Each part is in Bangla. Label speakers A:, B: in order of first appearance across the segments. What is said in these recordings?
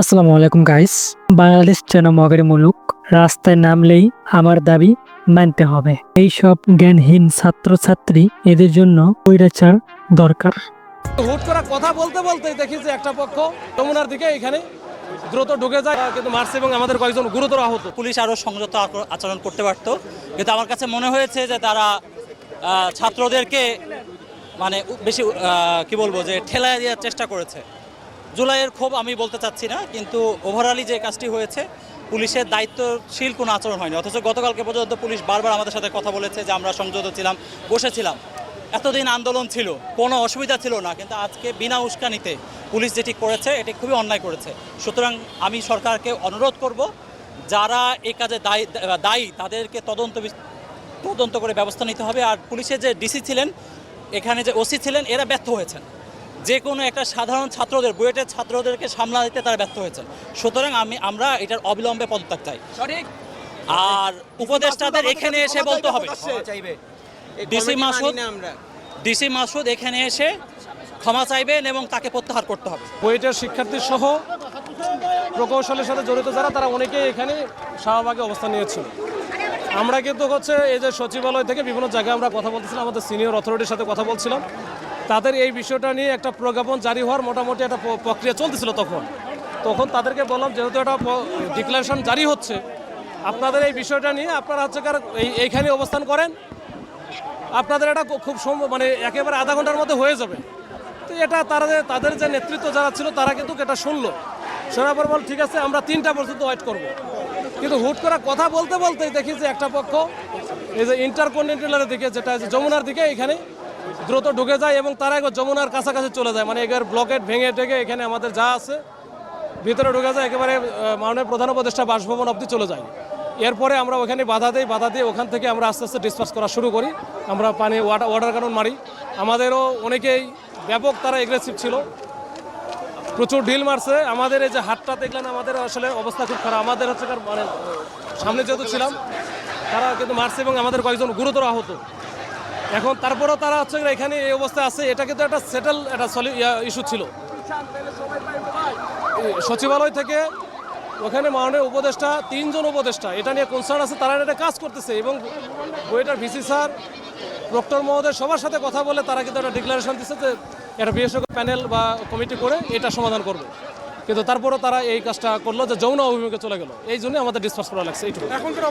A: আসসালামু আলাইকুম গাইস বাংলাদেশ যেন মগের মুলুক রাস্তায় নামলেই আমার দাবি মানতে হবে। এই সব জ্ঞানহীন ছাত্রছাত্রী এদের জন্য বৈরাচার দরকার।
B: হুট করে কথা বলতে বলতে দেখি যে একটা পক্ষ যমুনার দিকে এখানে দ্রুত ঢুকে যায় কিন্তু মারছে এবং আমাদের কয়েকজন গুরুতর আহত।
C: পুলিশ আরও সংযত আচরণ করতে পারতো। কিন্তু আমার কাছে মনে হয়েছে যে তারা আহ, ছাত্রদেরকে মানে বেশি আহ, কি বলব যে ঠেলায় দেওয়ার চেষ্টা করেছে। জুলাইয়ের ক্ষোভ আমি বলতে চাচ্ছি না, কিন্তু ওভারঅলই যে কাজটি হয়েছে, পুলিশের দায়িত্বশীল কোনো আচরণ হয়নি। অথচ গতকালকে পর্যন্ত পুলিশ বারবার আমাদের সাথে কথা বলেছে যে আমরা সংযত ছিলাম, বসেছিলাম। এতদিন আন্দোলন ছিল, কোনো অসুবিধা ছিল না, কিন্তু আজকে বিনা উস্কানিতে পুলিশ যেটি করেছে, এটি খুবই অন্যায় করেছে। সুতরাং আমি সরকারকে অনুরোধ করব, যারা এ কাজে দায়ী দায়ী, তাদেরকে তদন্ত তদন্ত করে ব্যবস্থা নিতে হবে। আর পুলিশের যে ডিসি ছিলেন, এখানে যে ওসি ছিলেন, এরা ব্যর্থ হয়েছেন। যে কোনো একটা সাধারণ ছাত্রদের বুয়েটের ছাত্রদেরকে সামলা দিতে তারা ব্যর্থ হয়েছেন। সুতরাং আমি আমরা এটার অবিলম্বে পদত্যাগ চাই। আর উপদেষ্টাদের এখানে এসে বলতে হবে। ডিসি মাসুদ ডিসি মাসুদ এখানে এসে ক্ষমা চাইবেন এবং তাকে প্রত্যাহার করতে হবে।
B: বুয়েটের শিক্ষার্থী সহ প্রকৌশলের সাথে জড়িত যারা তারা অনেকেই এখানে শাহবাগে অবস্থান নিয়েছিল। আমরা কিন্তু হচ্ছে এই যে সচিবালয় থেকে বিভিন্ন জায়গায় আমরা কথা বলতেছিলাম আমাদের সিনিয়র অথরিটির সাথে কথা বলছিলাম। তাদের এই বিষয়টা নিয়ে একটা প্রজ্ঞাপন জারি হওয়ার মোটামুটি একটা প্রক্রিয়া চলতেছিল তখন। তখন তাদেরকে বললাম, যেহেতু একটা ডিক্লারেশন জারি হচ্ছে, আপনাদের এই বিষয়টা নিয়ে আপনারা হচ্ছে কার এই, এইখানে অবস্থান করেন। আপনাদের এটা খুব মানে একেবারে আধা ঘণ্টার মধ্যে হয়ে যাবে। তো এটা তারা তাদের যে নেতৃত্ব যারা ছিল, তারা কিন্তু এটা শুনলো। শোনার পর বল, ঠিক আছে, আমরা তিনটা পর্যন্ত ওয়েট করব। কিন্তু হুট করে কথা বলতে বলতেই দেখি যে একটা পক্ষ, এই যে ইন্টারকন্টিনেন্টালের দিকে যেটা যমুনার দিকে এখানে দ্রুত ঢুকে যায় এবং তারা একবার যমুনার কাছাকাছি চলে যায়। মানে এবার ব্লকেট ভেঙে টেকে এখানে আমাদের যা আছে, ভিতরে ঢুকে যায়, একেবারে মাননীয় প্রধান উপদেষ্টা বাসভবন অবধি চলে যায়। এরপরে আমরা ওখানে বাধা দিই, বাধা দিয়ে ওখান থেকে আমরা আস্তে আস্তে ডিসপাস করা শুরু করি। আমরা পানি ওয়াটার ওয়াটার কারণ মারি। আমাদেরও অনেকেই ব্যাপক তারা এগ্রেসিভ ছিল। প্রচুর ঢিল মারছে। আমাদের এই যে হাতটা দেখলেন, আমাদের আসলে অবস্থা খুব খারাপ। আমাদের হচ্ছে মানে সামনে যেহেতু ছিলাম, তারা কিন্তু মারছে এবং আমাদের কয়েকজন গুরুতর আহত। এখন তারপরেও তারা হচ্ছে এখানে এই অবস্থায় আছে। এটা কিন্তু একটা সেটেল একটা সলি ইস্যু ছিল। সচিবালয় থেকে ওখানে মাননীয় উপদেষ্টা, তিনজন উপদেষ্টা, এটা নিয়ে কনসার্ন আছে, তারা এটা কাজ করতেছে এবং বইটার ভিসি স্যার, ডক্টর মহোদয় সবার সাথে কথা বলে তারা কিন্তু একটা ডিক্লারেশন দিচ্ছে যে একটা বিশেষজ্ঞ প্যানেল বা কমিটি করে এটা সমাধান করবে। কিন্তু তারপরও তারা এই কাজটা করল যে যৌন অভিমুখে চলে গেল। এই জন্য আমাদের ডিসকাস করা লাগছে, এইটুকু।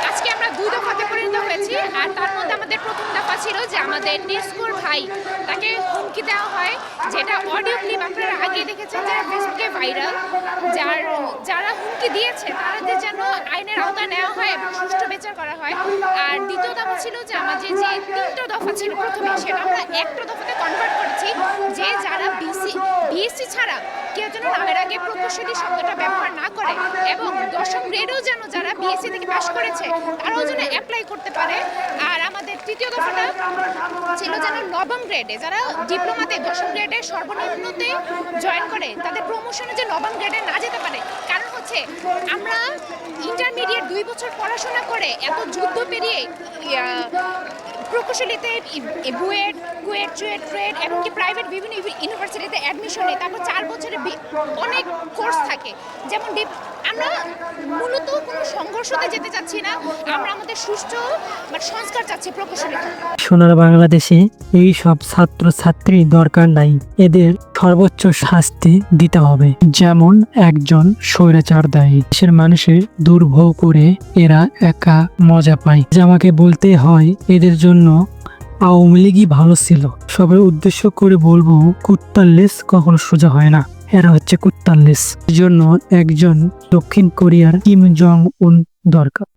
D: আজকে আমরা দুই দফাতে পরিণত হয়েছি আর তার মধ্যে আমাদের প্রথম দফা ছিল যে আমাদের নেস্কোর ভাই তাকে হুমকি দেওয়া হয়, যেটা অডিও ক্লিপ আপনারা আগে দেখেছেন যারা ফেসবুকে ভাইরাল, যার, যারা হুমকি দিয়েছে তাদের যেন আইনের আওতা নেওয়া হয় এবং সুষ্ঠু বিচার করা হয়। আর দ্বিতীয় দফা ছিল যে আমাদের যে তিনটা দফা ছিল প্রথমে, সেটা আমরা একটা দফাতে কনভার্ট করেছি, যে যারা বিসি বিএসসি ছাড়া কেউ যেন নামের আগে প্রকৌশলী শব্দটা ব্যবহার না করে এবং দশম গ্রেডও যেন যারা বিএসসি থেকে পাশ করেছে, তারাও যেন অ্যাপ্লাই করতে পারে। আর আমাদের তৃতীয় দফাটা ছিল যেন নবম গ্রেডে যারা ডিপ্লোমাতে দশম গ্রেডে সর্বনিম্নতে জয়েন করে, তাদের প্রমোশনে যে নবম গ্রেডে না যেতে পারে। কারণ হচ্ছে, আমরা ইন্টারমিডিয়েট দুই বছর পড়াশোনা করে এত যুদ্ধ পেরিয়ে প্রকৌশলীতে বুয়েট, কুয়েট, চুয়েট ট্রেড এমনকি প্রাইভেট বিভিন্ন ইউনিভার্সিটিতে অ্যাডমিশন তারপর চার বছরে অনেক কোর্স থাকে। যেমন আমরা যেতে চাচ্ছি না, আমরা আমাদের সুষ্ঠু মানে সংস্কার চাচ্ছি
A: সোনার বাংলাদেশে এই সব ছাত্র ছাত্রী দরকার নাই, এদের সর্বোচ্চ শাস্তি দিতে হবে। যেমন একজন স্বৈরাচার দায়ী, দেশের মানুষের দুর্ভোগ করে এরা একা মজা পায়। যে আমাকে বলতে হয়, এদের জন্য আওয়ামী লীগই ভালো ছিল। সবার উদ্দেশ্য করে বলব কুত্তার লেস কখনো সোজা হয় না। এরা হচ্ছে কুত্তার লেস জন্য একজন দক্ষিণ কোরিয়ার কিম জং উন দরকার।